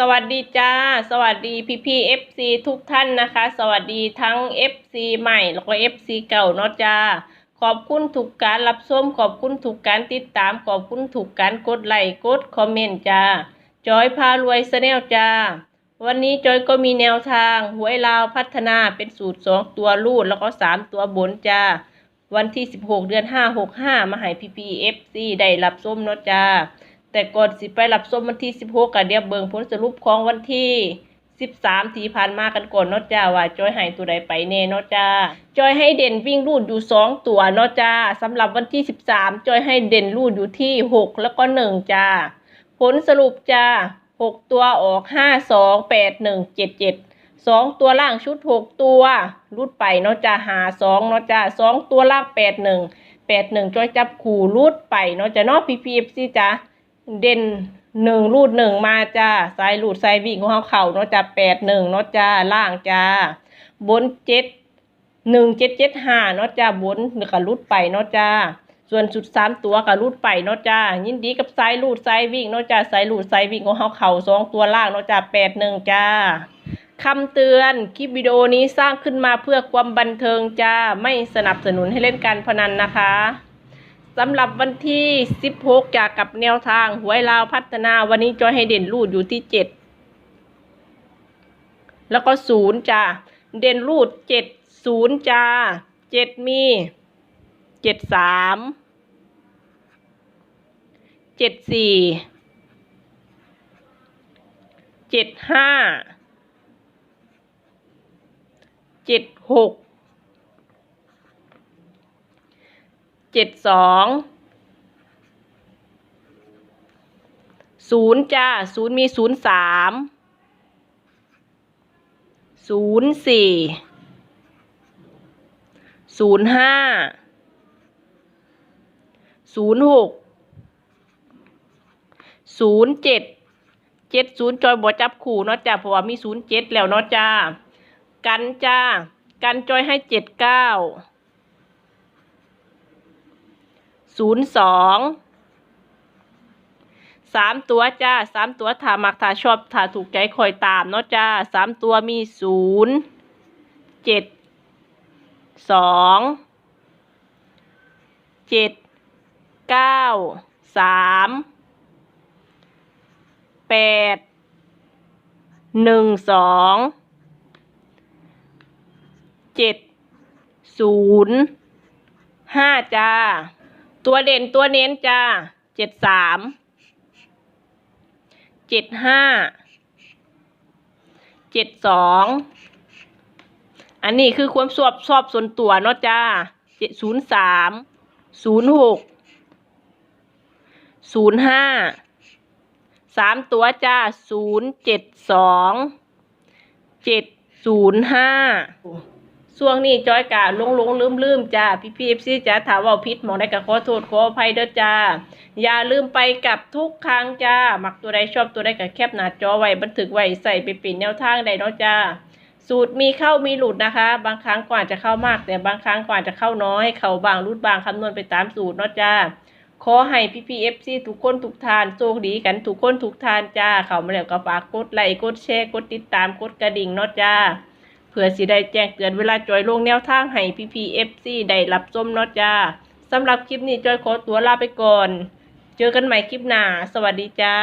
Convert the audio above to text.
สวัสดีจ้า สวัสดีพี่พี่เอฟซีทุกท่านนะคะ สวัสดีทั้ง FC ใหม่แล้วก็ FC เก่าเนาะจ้า ขอบคุณทุกการรับชมขอบคุณทุกการติดตาม ขอบคุณทุกการกดไลค์กดคอมเมนต์จ้า จอยพารวยแนลจ้า วันนี้จอยก็มีแนวทางหวยลาวพัฒนาเป็นสูตร2ตัวลูดแล้วก็3ตัวบนจ้า วันที่16เดือน5 65มาให้พี่พีเอฟซีได้รับส้มเนาะจ้า แต่ก่อนสิไปรับส้มวันที่ 16กันเดี๋ยวเบิ่งผลสรุปของวันที่ 13ที่ผ่านมากันก่อนเนาะจ้าว่าจอยให้ตัวใดไปแน่เนาะจ้าจอยให้เด่นวิ่งรูดอยู่ 2 ตัวเนาะจ้าสำหรับวันที่ 13 จอยให้เด่นรูดอยู่ที่ 6 แล้วก็ 1 จ้า ผลสรุปจ้า 6 ตัวออก 5 2 8 1 7 7 2ตัวล่างชุด6ตัวรูดไปเนาะจ้าหา2เนาะจ้า2ตัวล่าง8 1 8 1จอยจับขู่รูดไปเนาะจ้าเนาะ PPFC จ้า เด่นหนึ่งรูดหนึ่งมาจ้าสายรูดสายวิ่งของเขาเข่าเนาะจ้าแปดหนึ่งเนาะจ้าล่างจ้าบนเจ็ดหนึ่งเจ็ดเจ็ดห้าเนาะจ้าบนแล้วก็รูดไปเนาะจ้าส่วนสุดสามตัวก็รูดไปเนาะจ้ายินดีกับสายรูดสายวิ่งเนาะจ้าสายรูดสายวิ่งของเขาเข่าสองตัวล่างเนาะจ้าแปดหนึ่งจ้าคำเตือน คลิปวิดีโอนี้สร้างขึ้นมาเพื่อความบันเทิงจ้า ไม่สนับสนุนให้เล่นการพนันนะคะ สำหรับวันที่ 16 จากกับแนวทางหวยลาวพัฒนาวันนี้จอยให้เด่นรูดอยู่ที่ 7 แล้วก็ 0จ้าเด่นรูด 7 0จ้า7 มี 7 3 7 4 7 5 7 6 เจ็ดสองศูนย์จ้าศูนย์มีศูนย์สามศูนย์สี่ศูนย์ห้าศูนย์หกศูนย์เจ็ดเจ็ดศูนย์จอยบอจับขู่เนาะจ้าเพราะว่ามีศูนย์เจ็ดแล้วเนาะจ้า กันจ้า กันจอยให้เจ็ดเก้า ศูนย์สองสามตัวจ้าสามตัวถามักถ้าชอบถ้าถูกใจคอยตามเนาะจ้าสามตัวมีศูนย์เจ็ดสองเจ็ดเก้าสามแปดหนึ่งสองเจ็ดศูนย์ห้าจ้า ตัวเด่นตัวเน้นจ้าเจ็ดสามเจ็ดห้าเจ็ดสองอันนี้คือความชอบชอบส่วนตัวเนาะจ้าเจ็ดศูนย์สามศูนย์หกศูนย์ห้าสามตัวจ้าศูนย์เจ็ดสองเจ็ดศูนย์ห้า ช่วงนี้จอยกะลงลงลืมลืมจ้าพี่พีเอฟซีจ้าถามว่าพิษหมองได้กะขอโทษขออภัยเด้อจ้า อย่าลืมไปกับทุกครั้งจ้าหมักตัวใดชอบตัวใดกะแคปหนาจอไว้บันทึกไว้ใส่ไปปิ่นแนวทางใดเนาะจ้า สูตรมีเข้ามีหลุดนะคะ บางครั้งกว่าจะเข้ามาก แต่บางครั้งกว่าจะเข้าน้อย เข้าบางรุดบางคำนวณไปตามสูตรเนาะจ้าขอให้พี่พีเอฟซีทุกคนทุกทานโชคดีกันทุกคนทุกทานจ้า เข้ามาแล้วก็ฝากกดไลค์กดแชร์กดติดตามกดกระดิ่งเนาะจ้า พื่อสิได้แจ้งเตือนเวลาจอยลงแนวทางให้พี่พีเอฟซีได้รับชมเนาะจ้าสำหรับคลิปนี้จอยขอตัวลาไปก่อน เจอกันใหม่คลิปหน้า สวัสดีจ้า